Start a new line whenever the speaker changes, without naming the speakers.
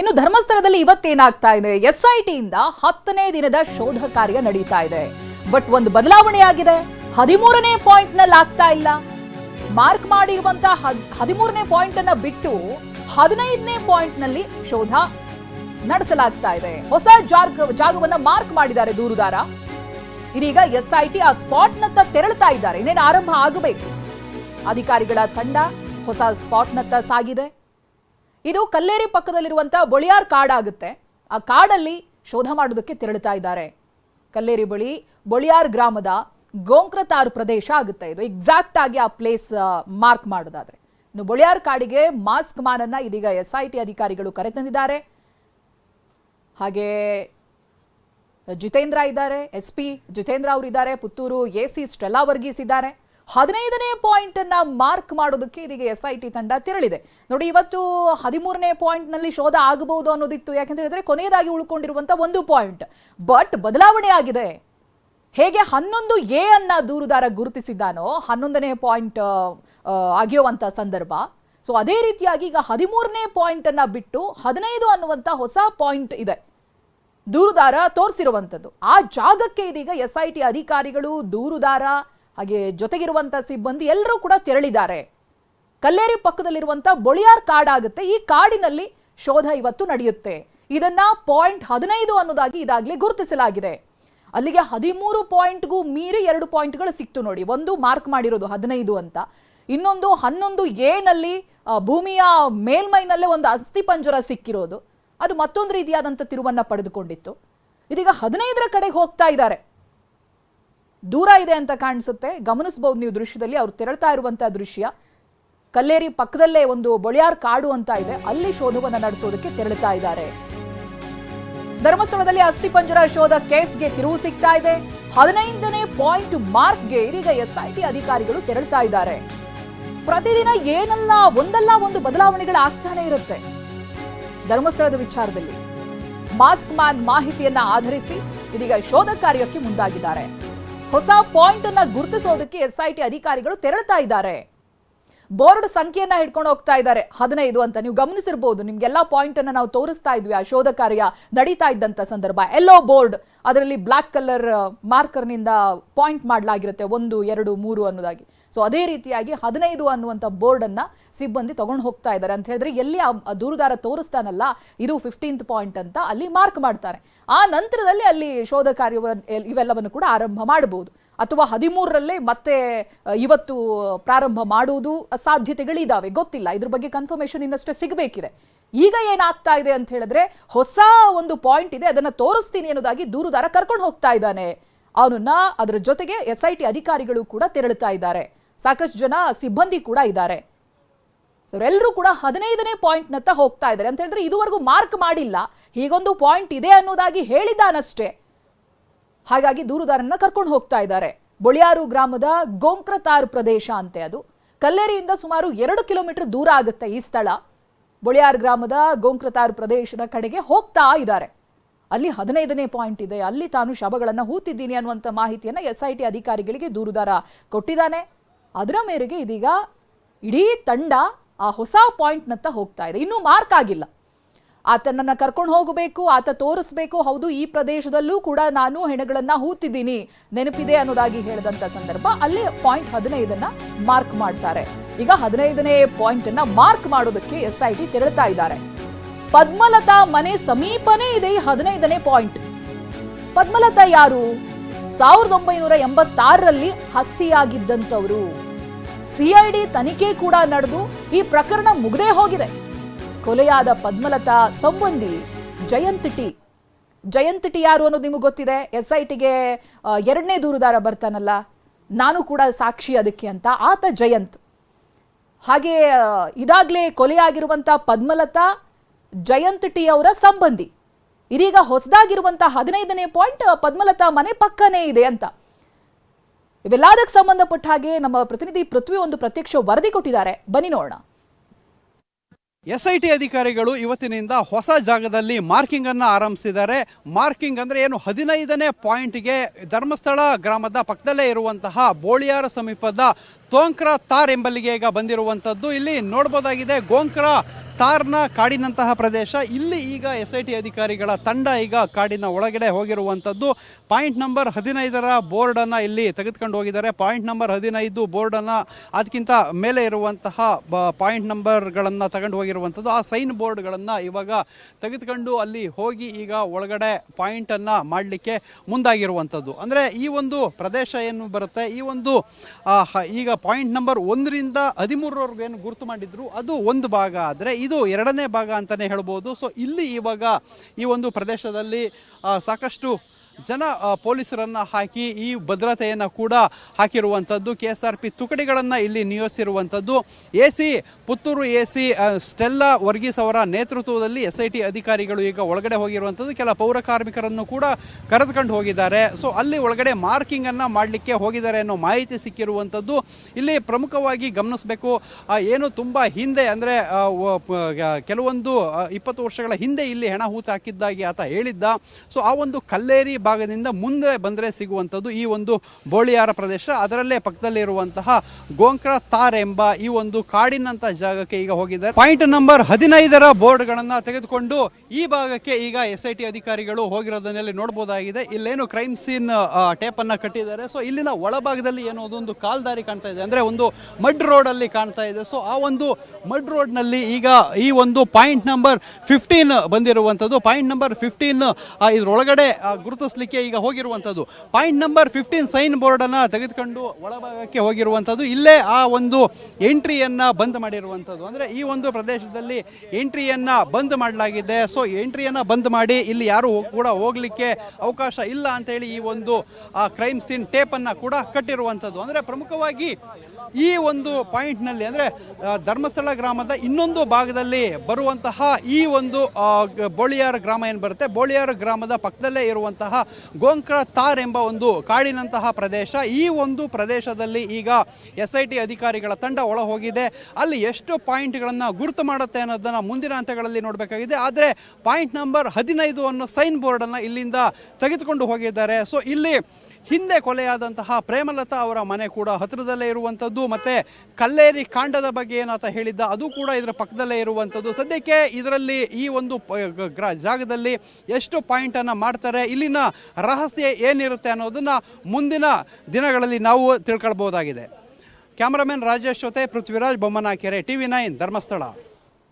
ಇನ್ನು ಧರ್ಮಸ್ಥಳದಲ್ಲಿ ಇವತ್ತೇನಾಗ್ತಾ ಇದೆ? ಎಸ್ ಐ ಟಿಯಿಂದ ಹತ್ತನೇ ದಿನದ ಶೋಧ ಕಾರ್ಯ ನಡೀತಾ ಇದೆ. ಬಟ್ ಒಂದು ಬದಲಾವಣೆ ಆಗಿದೆ. ಹದಿಮೂರನೇ ಪಾಯಿಂಟ್ನಲ್ಲಿ ಆಗ್ತಾ ಇಲ್ಲ ಮಾರ್ಕ್ ಮಾಡಿರುವಂತಹ ಹದಿಮೂರನೇ ಪಾಯಿಂಟ್ ಅನ್ನ ಬಿಟ್ಟು ಹದಿನೈದನೇ ಪಾಯಿಂಟ್ನಲ್ಲಿ ಶೋಧ ನಡೆಸಲಾಗ್ತಾ ಇದೆ. ಹೊಸ ಜಾಗ ಜಾಗವನ್ನ ಮಾರ್ಕ್ ಮಾಡಿದ್ದಾರೆ ದೂರುದಾರ. ಇದೀಗ ಎಸ್ ಐ ಟಿ ಆ ಸ್ಪಾಟ್ ನತ್ತ ತೆರಳುತ್ತಾ ಇದ್ದಾರೆ. ಇನ್ನೇನು ಆರಂಭ ಆಗಬೇಕು? ಅಧಿಕಾರಿಗಳ ತಂಡ ಹೊಸ ಸ್ಪಾಟ್ ನತ್ತ ಸಾಗಿದೆ. ಇದು ಕಲ್ಲೇರಿ ಪಕ್ಕದಲ್ಲಿರುವಂಥ ಬೊಳಿಯಾರ್ ಕಾಡ್ ಆಗುತ್ತೆ ಆ ಕಾಡಲ್ಲಿ ಶೋಧ ಮಾಡೋದಕ್ಕೆ ತೆರಳುತ್ತಾ ಇದ್ದಾರೆ. ಕಲ್ಲೇರಿ ಬಳಿ ಬೊಳಿಯಾರ್ ಗ್ರಾಮದ ಗೋಂಕ್ರತಾರ್ ಪ್ರದೇಶ ಆಗುತ್ತೆ. ಇದು ಎಕ್ಸಾಕ್ಟ್ ಆಗಿ ಆ ಪ್ಲೇಸ್ ಮಾರ್ಕ್ ಮಾಡೋದಾದ್ರೆ. ಇನ್ನು ಬೊಳಿಯಾರ್ ಕಾಡಿಗೆ ಮಾಸ್ಕ್ ಮಾನನ್ನ ಇದೀಗ ಎಸ್ ಐ ಟಿ ಅಧಿಕಾರಿಗಳು ಕರೆತಂದಿದ್ದಾರೆ ಹಾಗೆ ಜಿತೇಂದ್ರ ಇದ್ದಾರೆ ಎಸ್ ಪಿ ಜಿತೇಂದ್ರ ಅವರಿದ್ದಾರೆ, Puttur A C Stella Varghese ಇದ್ದಾರೆ. ಹದಿನೈದನೇ ಪಾಯಿಂಟ್ ಅನ್ನ ಮಾರ್ಕ್ ಮಾಡೋದಕ್ಕೆ ಇದೀಗ ಎಸ್ ಐ ಟಿ ತಂಡ ತೆರಳಿದೆ. ನೋಡಿ, ಇವತ್ತು ಹದಿಮೂರನೇ ಪಾಯಿಂಟ್ನಲ್ಲಿ ಶೋಧ ಆಗಬಹುದು ಅನ್ನೋದಿತ್ತು. ಯಾಕಂತ ಹೇಳಿದ್ರೆ, ಕೊನೆಯದಾಗಿ ಉಳ್ಕೊಂಡಿರುವಂತ ಒಂದು ಪಾಯಿಂಟ್. ಬಟ್ ಬದಲಾವಣೆ ಆಗಿದೆ. ಹೇಗೆ ಹನ್ನೊಂದು ಎ ಅನ್ನ ದೂರುದಾರ ಗುರುತಿಸಿದ್ದಾನೋ, ಹನ್ನೊಂದನೇ ಪಾಯಿಂಟ್ ಆಗಿರುವಂಥ ಸಂದರ್ಭ. ಸೊ, ಅದೇ ರೀತಿಯಾಗಿ ಈಗ ಹದಿಮೂರನೇ ಪಾಯಿಂಟ್ ಅನ್ನ ಬಿಟ್ಟು ಹದಿನೈದು ಅನ್ನುವಂತ ಹೊಸ ಪಾಯಿಂಟ್ ಇದೆ. ದೂರುದಾರ ತೋರಿಸಿರುವಂಥದ್ದು ಆ ಜಾಗಕ್ಕೆ ಇದೀಗ ಎಸ್ ಐ ಟಿ ಅಧಿಕಾರಿಗಳು, ದೂರುದಾರ ಹಾಗೆ ಜೊತೆಗಿರುವಂಥ ಸಿಬ್ಬಂದಿ ಎಲ್ಲರೂ ಕೂಡ ತೆರಳಿದ್ದಾರೆ. ಕಲ್ಲೇರಿ ಪಕ್ಕದಲ್ಲಿರುವಂಥ ಬೊಳಿಯಾರ್ ಕಾಡ್ ಆಗುತ್ತೆ. ಈ ಕಾಡಿನಲ್ಲಿ ಶೋಧ ಇವತ್ತು ನಡೆಯುತ್ತೆ. ಇದನ್ನ ಪಾಯಿಂಟ್ ಹದಿನೈದು ಅನ್ನೋದಾಗಿ ಇದಾಗಲೇ ಗುರುತಿಸಲಾಗಿದೆ. ಅಲ್ಲಿಗೆ ಹದಿಮೂರು ಪಾಯಿಂಟ್ಗೂ ಮೀರಿ ಎರಡು ಪಾಯಿಂಟ್ಗಳು ಸಿಕ್ತು ನೋಡಿ. ಒಂದು ಮಾರ್ಕ್ ಮಾಡಿರೋದು ಹದಿನೈದು ಅಂತ. ಇನ್ನೊಂದು ಹನ್ನೊಂದು ಏನಲ್ಲಿ ಭೂಮಿಯ ಮೇಲ್ಮೈನಲ್ಲೇ ಒಂದು ಅಸ್ಥಿ ಪಂಜರ ಸಿಕ್ಕಿರೋದು. ಅದು ಮತ್ತೊಂದು ರೀತಿಯಾದಂಥ ತಿರುವನ್ನ ಪಡೆದುಕೊಂಡಿತ್ತು. ಇದೀಗ ಹದಿನೈದರ ಕಡೆಗೆ ಹೋಗ್ತಾ ಇದ್ದಾರೆ. ದೂರ ಇದೆ ಅಂತ ಕಾಣಿಸುತ್ತೆ. ಗಮನಿಸಬಹುದು ನೀವು ದೃಶ್ಯದಲ್ಲಿ, ಅವ್ರು ತೆರಳ್ತಾ ಇರುವಂತಹ ದೃಶ್ಯ. ಕಲ್ಲೇರಿ ಪಕ್ಕದಲ್ಲೇ ಒಂದು ಬೊಳಿಯಾರ್ ಕಾಡು ಅಂತ ಇದೆ. ಅಲ್ಲಿ ಶೋಧವನ್ನ ನಡೆಸೋದಕ್ಕೆ ತೆರಳುತ್ತಾ ಇದ್ದಾರೆ. ಧರ್ಮಸ್ಥಳದಲ್ಲಿ ಅಸ್ಥಿಪಂಜರ ಶೋಧ ಕೇಸ್ಗೆ ತಿರುವು ಸಿಗ್ತಾ ಇದೆ. ಹದಿನೈದನೇ ಪಾಯಿಂಟ್ ಮಾರ್ಕ್ಗೆ ಇದೀಗ ಎಸ್ಐಟಿ ಅಧಿಕಾರಿಗಳು ತೆರಳುತ್ತಾ ಇದ್ದಾರೆ. ಪ್ರತಿದಿನ ಏನಲ್ಲ ಒಂದಲ್ಲ ಒಂದು ಬದಲಾವಣೆಗಳು ಆಗ್ತಾನೆ ಇರುತ್ತೆ. ಧರ್ಮಸ್ಥಳದ ವಿಚಾರದಲ್ಲಿ ಮಾಸ್ಕ್ ಮ್ಯಾನ್ ಮಾಹಿತಿಯನ್ನ ಆಧರಿಸಿ ಇದೀಗ ಶೋಧ ಕಾರ್ಯಕ್ಕೆ ಮುಂದಾಗಿದ್ದಾರೆ. ಹೊಸ ಪಾಯಿಂಟ್ ಅನ್ನ ಗುರುತಿಸೋದಕ್ಕೆ ಎಸ್ಐಟಿ ಅಧಿಕಾರಿಗಳು ತೆರಳ್ತಾ ಇದ್ದಾರೆ. ಬೋರ್ಡ್ ಸಂಖ್ಯೆಯನ್ನ ಹಿಡ್ಕೊಂಡು ಹೋಗ್ತಾ ಇದ್ದಾರೆ. ಹದಿನೈದು ಅಂತ ನೀವು ಗಮನಿಸಿರ್ಬೋದು. ನಿಮ್ಗೆಲ್ಲಾ ಪಾಯಿಂಟ್ ಅನ್ನ ನಾವು ತೋರಿಸ್ತಾ ಇದ್ವಿ. ಆ ಶೋಧ ಕಾರ್ಯ ನಡೀತಾ ಇದ್ದಂತ ಸಂದರ್ಭ. ಎಲ್ಲೋ ಬೋರ್ಡ್ ಅದರಲ್ಲಿ ಬ್ಲಾಕ್ ಕಲರ್ ಮಾರ್ಕರ್ನಿಂದ ಪಾಯಿಂಟ್ ಮಾಡಲಾಗಿರುತ್ತೆ. ಒಂದು, ಎರಡು, ಮೂರು ಅನ್ನೋದಾಗಿ. ಸೊ ಅದೇ ರೀತಿಯಾಗಿ ಹದಿನೈದು ಅನ್ನುವಂಥ ಬೋರ್ಡ್ ಅನ್ನ ಸಿಬ್ಬಂದಿ ತಗೊಂಡು ಹೋಗ್ತಾ ಇದ್ದಾರೆ ಅಂತ ಹೇಳಿದ್ರೆ ಎಲ್ಲಿ ಆ ದೂರುದಾರ ತೋರಿಸ್ತಾನಲ್ಲ, ಇದು ಫಿಫ್ಟೀನ್ತ್ ಪಾಯಿಂಟ್ ಅಂತ ಅಲ್ಲಿ ಮಾರ್ಕ್ ಮಾಡ್ತಾರೆ. ಆ ನಂತರದಲ್ಲಿ ಅಲ್ಲಿ ಶೋಧ ಕಾರ್ಯ ಇವೆಲ್ಲವನ್ನು ಕೂಡ ಆರಂಭ ಮಾಡಬಹುದು. ಅಥವಾ ಹದಿಮೂರರಲ್ಲೇ ಮತ್ತೆ ಇವತ್ತು ಪ್ರಾರಂಭ ಮಾಡುವುದು ಸಾಧ್ಯತೆಗಳಿದ್ದಾವೆ ಗೊತ್ತಿಲ್ಲ. ಇದ್ರ ಬಗ್ಗೆ ಕನ್ಫರ್ಮೇಷನ್ ಇನ್ನಷ್ಟೇ ಸಿಗಬೇಕಿದೆ. ಈಗ ಏನಾಗ್ತಾ ಇದೆ ಅಂತ ಹೇಳಿದ್ರೆ ಹೊಸ ಒಂದು ಪಾಯಿಂಟ್ ಇದೆ, ಅದನ್ನ ತೋರಿಸ್ತೀನಿ ಅನ್ನೋದಾಗಿ ದೂರುದಾರ ಕರ್ಕೊಂಡು ಹೋಗ್ತಾ ಇದ್ದಾನೆ. ಅವನನ್ನ ಅದರ ಜೊತೆಗೆ ಎಸ್ ಐ ಟಿ ಅಧಿಕಾರಿಗಳು ಕೂಡ ತೆರಳುತ್ತಾ ಇದ್ದಾರೆ. ಸಾಕಷ್ಟು ಜನ ಸಿಬ್ಬಂದಿ ಕೂಡ ಇದ್ದಾರೆ. ಎಲ್ಲರೂ ಕೂಡ ಹದಿನೈದನೇ ಪಾಯಿಂಟ್ನತ್ತ ಹೋಗ್ತಾ ಇದ್ದಾರೆ. ಅಂತ ಹೇಳಿದ್ರೆ ಇದುವರೆಗೂ ಮಾರ್ಕ್ ಮಾಡಿಲ್ಲ. ಹೀಗೊಂದು ಪಾಯಿಂಟ್ ಇದೆ ಅನ್ನೋದಾಗಿ ಹೇಳಿದ್ದಾನಷ್ಟೇ ಹಾಗಾಗಿ ದೂರುದಾರನ್ನ ಕರ್ಕೊಂಡು ಹೋಗ್ತಾ ಇದ್ದಾರೆ. ಬೊಳಿಯಾರು ಗ್ರಾಮದ ಗೋಂಕ್ರತಾರ್ ಪ್ರದೇಶ ಅಂತೆ ಅದು. ಕಲ್ಲೇರಿಯಿಂದ ಸುಮಾರು ಎರಡು ಕಿಲೋಮೀಟರ್ ದೂರ ಆಗುತ್ತೆ ಈ ಸ್ಥಳ. ಬೊಳಿಯಾರ್ ಗ್ರಾಮದ ಗೋಂಕ್ರತಾರ್ ಪ್ರದೇಶದ ಕಡೆಗೆ ಹೋಗ್ತಾ ಇದ್ದಾರೆ. ಅಲ್ಲಿ ಹದಿನೈದನೇ ಪಾಯಿಂಟ್ ಇದೆ. ಅಲ್ಲಿ ತಾನು ಶವಗಳನ್ನು ಹೂತಿದ್ದೀನಿ ಅನ್ನುವಂಥ ಮಾಹಿತಿಯನ್ನು ಎಸ್ ಐ ಟಿ ಅಧಿಕಾರಿಗಳಿಗೆ ದೂರುದಾರ ಕೊಟ್ಟಿದ್ದಾನೆ. ಅದರ ಮೇರೆಗೆ ಇದೀಗ ಇಡೀ ತಂಡ ಆ ಹೊಸ ಪಾಯಿಂಟ್ನತ್ತ ಹೋಗ್ತಾ ಇದೆ. ಇನ್ನೂ ಮಾರ್ಕ್ ಆಗಿಲ್ಲ. ಆತನನ್ನು ಕರ್ಕೊಂಡು ಹೋಗಬೇಕು, ಆತ ತೋರಿಸ್ಬೇಕು, ಹೌದು, ಈ ಪ್ರದೇಶದಲ್ಲೂ ಕೂಡ ನಾನು ಹೆಣಗಳನ್ನು ಹೂತಿದ್ದೀನಿ, ನೆನಪಿದೆ ಅನ್ನೋದಾಗಿ ಹೇಳಿದಂಥ ಸಂದರ್ಭ ಅಲ್ಲಿ ಪಾಯಿಂಟ್ ಹದಿನೈದನ್ನು ಮಾರ್ಕ್ ಮಾಡ್ತಾರೆ. ಈಗ ಹದಿನೈದನೇ ಪಾಯಿಂಟ್ ಅನ್ನ ಮಾರ್ಕ್ ಮಾಡೋದಕ್ಕೆ ಎಸ್ ಐ ಟಿ ತೆರಳ್ತಾ ಇದ್ದಾರೆ. ಪದ್ಮಲತಾ ಮನೆ ಸಮೀಪನೇ ಇದೆ ಈ ಹದಿನೈದನೇ ಪಾಯಿಂಟ್. ಪದ್ಮಲತಾ ಯಾರು? ಸಾವಿರದ ಒಂಬೈನೂರ ಎಂಬತ್ತಾರರಲ್ಲಿ ಹತ್ಯೆಯಾಗಿದ್ದಂಥವರು. ಸಿಐಡಿ ತನಿಖೆ ಕೂಡ ನಡೆದು ಈ ಪ್ರಕರಣ ಮುಗದೇ ಹೋಗಿದೆ. ಕೊಲೆಯಾದ ಪದ್ಮಲತಾ ಸಂಬಂಧಿ ಜಯಂತ್ ಟಿ. ಜಯಂತ್ ಟಿ ಯಾರು ಅನ್ನೋದು ನಿಮಗೆ ಗೊತ್ತಿದೆ? ಎಸ್ ಐ ಟಿಗೆ ಎರಡನೇ ದೂರುದಾರ ಬರ್ತಾನಲ್ಲ. ನಾನು ಕೂಡ ಸಾಕ್ಷಿ ಅದಕ್ಕೆ ಅಂತ. ಆತ ಜಯಂತ್. ಹಾಗೆ ಇದಾಗಲೇ ಕೊಲೆಯಾಗಿರುವಂಥ ಪದ್ಮಲತಾ, ಜಯಂತ್ ಟಿ ಅವರ ಸಂಬಂಧಿ. ಇದೀಗ ಹೊಸದಾಗಿರುವಂತಹ ಹದಿನೈದನೇ ಪಾಯಿಂಟ್, ಪದ್ಮಲತಾ ಮನೆ ಪಕ್ಕನೇ ಇದೆ ಅಂತ. ಇವೆಲ್ಲದಕ್ಕೆ ಸಂಬಂಧಪಟ್ಟ ಹಾಗೆ ನಮ್ಮ ಪ್ರತಿನಿಧಿ ಪೃಥ್ವಿ ಒಂದು ಪ್ರತ್ಯಕ್ಷ ವರದಿ ಕೊಟ್ಟಿದ್ದಾರೆ. ಬನ್ನಿ ನೋಡೋಣ.
ಎಸ್ ಐ ಟಿ ಅಧಿಕಾರಿಗಳು ಇವತ್ತಿನಿಂದ ಹೊಸ ಜಾಗದಲ್ಲಿ ಮಾರ್ಕಿಂಗ್ ಅನ್ನು ಆರಂಭಿಸಿದ್ದಾರೆ. ಮಾರ್ಕಿಂಗ್ ಅಂದ್ರೆ ಏನು? ಹದಿನೈದನೇ ಪಾಯಿಂಟ್ಗೆ ಧರ್ಮಸ್ಥಳ ಗ್ರಾಮದ ಪಕ್ಕದಲ್ಲೇ ಇರುವಂತಹ ಬೋಳಿಯಾರ ಸಮೀಪದ ತೋಂಕ್ರ ತಾರ್ ಎಂಬಲ್ಲಿಗೆ ಈಗ ಬಂದಿರುವಂತದ್ದು ಇಲ್ಲಿ ನೋಡಬಹುದಾಗಿದೆ ಗೋಂಕ್ರ ತಾರ್ನ ಕಾಡಿನಂತಹ ಪ್ರದೇಶ. ಇಲ್ಲಿ ಈಗ ಎಸ್ ಐ ಟಿ ಅಧಿಕಾರಿಗಳ ತಂಡ ಈಗ ಕಾಡಿನ ಒಳಗಡೆ ಹೋಗಿರುವಂಥದ್ದು. ಪಾಯಿಂಟ್ ನಂಬರ್ ಹದಿನೈದರ ಬೋರ್ಡನ್ನು ಇಲ್ಲಿ ತೆಗೆದುಕೊಂಡು ಹೋಗಿದ್ದಾರೆ. ಪಾಯಿಂಟ್ ನಂಬರ್ ಹದಿನೈದು ಬೋರ್ಡನ್ನು ಅದಕ್ಕಿಂತ ಮೇಲೆ ಇರುವಂತಹ ಪಾಯಿಂಟ್ ನಂಬರ್ಗಳನ್ನು ತಗೊಂಡು ಹೋಗಿರುವಂಥದ್ದು. ಆ ಸೈನ್ ಬೋರ್ಡ್ಗಳನ್ನು ಇವಾಗ ತೆಗೆದುಕೊಂಡು ಅಲ್ಲಿ ಹೋಗಿ ಈಗ ಒಳಗಡೆ ಪಾಯಿಂಟನ್ನು ಮಾಡಲಿಕ್ಕೆ ಮುಂದಾಗಿರುವಂಥದ್ದು. ಅಂದರೆ ಈ ಒಂದು ಪ್ರದೇಶ ಏನು ಬರುತ್ತೆ? ಈ ಒಂದು ಈಗ ಪಾಯಿಂಟ್ ನಂಬರ್ ಒಂದರಿಂದ ಹದಿಮೂರರವರೆಗೂ ಏನು ಗುರುತು ಮಾಡಿದ್ರು? ಅದು ಒಂದು ಭಾಗ. ಆದರೆ ಇದು ಎರಡನೇ ಭಾಗ ಅಂತಲೇ ಹೇಳ್ಬೋದು. ಸೊ ಇಲ್ಲಿ ಇವಾಗ ಈ ಒಂದು ಪ್ರದೇಶದಲ್ಲಿ ಸಾಕಷ್ಟು ಜನ ಪೊಲೀಸರನ್ನು ಹಾಕಿ ಈ ಭದ್ರತೆಯನ್ನು ಕೂಡ ಹಾಕಿರುವಂಥದ್ದು. ಕೆ ಎಸ್ ಆರ್ ಪಿ ತುಕಡಿಗಳನ್ನು ಇಲ್ಲಿ ನಿಯೋಜಿಸಿರುವಂಥದ್ದು A C Puttur A C Stella Varghese ಅವರ ನೇತೃತ್ವದಲ್ಲಿ ಎಸ್ ಐ ಟಿ ಅಧಿಕಾರಿಗಳು ಈಗ ಒಳಗಡೆ ಹೋಗಿರುವಂಥದ್ದು. ಕೆಲ ಪೌರ ಕಾರ್ಮಿಕರನ್ನು ಕೂಡ ಕರೆದುಕೊಂಡು ಹೋಗಿದ್ದಾರೆ. ಸೊ, ಅಲ್ಲಿ ಒಳಗಡೆ ಮಾರ್ಕಿಂಗನ್ನು ಮಾಡಲಿಕ್ಕೆ ಹೋಗಿದ್ದಾರೆ ಅನ್ನೋ ಮಾಹಿತಿ ಸಿಕ್ಕಿರುವಂಥದ್ದು. ಇಲ್ಲಿ ಪ್ರಮುಖವಾಗಿ ಗಮನಿಸಬೇಕು ಏನು ತುಂಬ ಹಿಂದೆ ಅಂದರೆ ಕೆಲವೊಂದು ಇಪ್ಪತ್ತು ವರ್ಷಗಳ ಹಿಂದೆ ಇಲ್ಲಿ ಹೆಣ ಹೂತು ಹಾಕಿದ್ದಾಗಿ ಆತ ಹೇಳಿದ್ದ. ಸೊ, ಆ ಒಂದು ಕಲ್ಲೇರಿ ಭಾಗದಿಂದ ಮುಂದೆ ಬಂದರೆ ಸಿಗುವಂಥದ್ದು ಈ ಒಂದು ಬೋಳಿಯಾರ ಪ್ರದೇಶ. ಅದರಲ್ಲೇ ಪಕ್ಕದಲ್ಲಿರುವಂತಹ ಗೋಂಕ್ರ ತಾರ್ ಎಂಬ ಈ ಒಂದು ಕಾಡಿನಂತ ಜಾಗಕ್ಕೆ ಈಗ ಹೋಗಿದ್ದಾರೆ. ಪಾಯಿಂಟ್ ನಂಬರ್ ಹದಿನೈದರ ಬೋರ್ಡ್ಗಳನ್ನು ತೆಗೆದುಕೊಂಡು ಈ ಭಾಗಕ್ಕೆ ಈಗ ಎಸ್ ಐ ಟಿ ಅಧಿಕಾರಿಗಳು ಹೋಗಿರೋದನ್ನಲ್ಲಿ ನೋಡಬಹುದಾಗಿದೆ ಇಲ್ಲೇನು ಕ್ರೈಮ್ ಸೀನ್ ಟೇಪ್ ಅನ್ನ ಕಟ್ಟಿದ್ದಾರೆ. ಸೊ ಇಲ್ಲಿನ ಒಳಭಾಗದಲ್ಲಿ ಏನೋ ಒಂದು ಕಾಲ್ದಾರಿ ಕಾಣ್ತಾ ಇದೆ. ಅಂದ್ರೆ ಒಂದು ಮಡ್ ರೋಡ್ ಅಲ್ಲಿ ಕಾಣ್ತಾ ಇದೆ. ಸೊ ಆ ಒಂದು ಮಡ್ ರೋಡ್ನಲ್ಲಿ ಈಗ ಈ ಒಂದು ಪಾಯಿಂಟ್ ನಂಬರ್ ಫಿಫ್ಟೀನ್ ಬಂದಿರುವಂಥದ್ದು. ಪಾಯಿಂಟ್ ನಂಬರ್ ಫಿಫ್ಟೀನ್ ಇದ್ರೊಳಗಡೆ ಆ, ಗುರುತಿಸ್ಲಿಕ್ಕೆ ಈಗ ಹೋಗಿರುವಂಥದ್ದು. ಪಾಯಿಂಟ್ ನಂಬರ್ ಫಿಫ್ಟೀನ್ ಸೈನ್ ಬೋರ್ಡನ್ನು ತೆಗೆದುಕೊಂಡು ಒಳಭಾಗಕ್ಕೆ ಹೋಗಿರುವಂಥದ್ದು. ಇಲ್ಲೇ ಆ ಒಂದು ಎಂಟ್ರಿಯನ್ನು ಬಂದ್ ಮಾಡಿರುವಂಥದ್ದು. ಅಂದರೆ ಈ ಒಂದು ಪ್ರದೇಶದಲ್ಲಿ ಎಂಟ್ರಿಯನ್ನು ಬಂದ್ ಮಾಡಲಾಗಿದೆ. ಸೊ ಎಂಟ್ರಿಯನ್ನು ಬಂದ್ ಮಾಡಿ ಇಲ್ಲಿ ಯಾರು ಕೂಡ ಹೋಗಲಿಕ್ಕೆ ಅವಕಾಶ ಇಲ್ಲ ಅಂತ ಹೇಳಿ ಈ ಒಂದು ಕ್ರೈಮ್ ಸೀನ್ ಟೇಪನ್ನು ಕೂಡ ಕಟ್ಟಿರುವಂಥದ್ದು. ಅಂದರೆ ಪ್ರಮುಖವಾಗಿ ಈ ಒಂದು ಪಾಯಿಂಟ್ನಲ್ಲಿ ಅಂದರೆ ಧರ್ಮಸ್ಥಳ ಗ್ರಾಮದ ಇನ್ನೊಂದು ಭಾಗದಲ್ಲಿ ಬರುವಂತಹ ಈ ಒಂದು ಬೋಳಿಯಾರ ಬೋಳಿಯಾರ್ ಗ್ರಾಮ ಏನು ಬರುತ್ತೆ? ಬೋಳಿಯಾರ ಗ್ರಾಮದ ಪಕ್ಕದಲ್ಲೇ ಇರುವಂತಹ ಗೋಂಕ್ರ ತಾರ್ ಎಂಬ ಒಂದು ಕಾಡಿನಂತಹ ಪ್ರದೇಶ. ಈ ಒಂದು ಪ್ರದೇಶದಲ್ಲಿ ಈಗ ಎಸ್ ಐ ಟಿ ಅಧಿಕಾರಿಗಳ ತಂಡ ಒಳ ಹೋಗಿದೆ ಅಲ್ಲಿ ಎಷ್ಟು ಪಾಯಿಂಟ್ಗಳನ್ನು ಗುರುತು ಮಾಡುತ್ತೆ ಅನ್ನೋದನ್ನು ಮುಂದಿನ ಹಂತಗಳಲ್ಲಿ ನೋಡಬೇಕಾಗಿದೆ. ಆದರೆ ಪಾಯಿಂಟ್ ನಂಬರ್ ಹದಿನೈದು ಅನ್ನೋ ಸೈನ್ ಬೋರ್ಡನ್ನು ಇಲ್ಲಿಂದ ತೆಗೆದುಕೊಂಡು ಹೋಗಿದ್ದಾರೆ. ಸೊ ಇಲ್ಲಿ ಹಿಂದೆ ಕೊಲೆಯಾದಂತಹ ಪ್ರೇಮಲತಾ ಅವರ ಮನೆ ಕೂಡ ಹತ್ತಿರದಲ್ಲೇ ಇರುವಂಥದ್ದು, ಮತ್ತೆ ಕಲ್ಲೇರಿ ಕಾಂಡದ ಬಗ್ಗೆ ಏನಾತ ಹೇಳಿದ್ದ, ಅದು ಕೂಡ ಇದರ ಪಕ್ಕದಲ್ಲೇ ಇರುವಂಥದ್ದು. ಸದ್ಯಕ್ಕೆ ಇದರಲ್ಲಿ ಈ ಒಂದು ಜಾಗದಲ್ಲಿ ಎಷ್ಟು ಪಾಯಿಂಟನ್ನು ಮಾಡ್ತಾರೆ, ಇಲ್ಲಿನ ರಹಸ್ಯ ಏನಿರುತ್ತೆ ಅನ್ನೋದನ್ನ ಮುಂದಿನ ದಿನಗಳಲ್ಲಿ ನಾವು ತಿಳ್ಕೊಳ್ಬಹುದಾಗಿದೆ. ಕ್ಯಾಮರಾಮನ್ ರಾಜೇಶ್ ಜೊತೆ ಪೃಥ್ವಿರಾಜ್ ಬೊಮ್ಮನಕೆರೆ ಟಿವಿ ನೈನ್ ಧರ್ಮಸ್ಥಳ.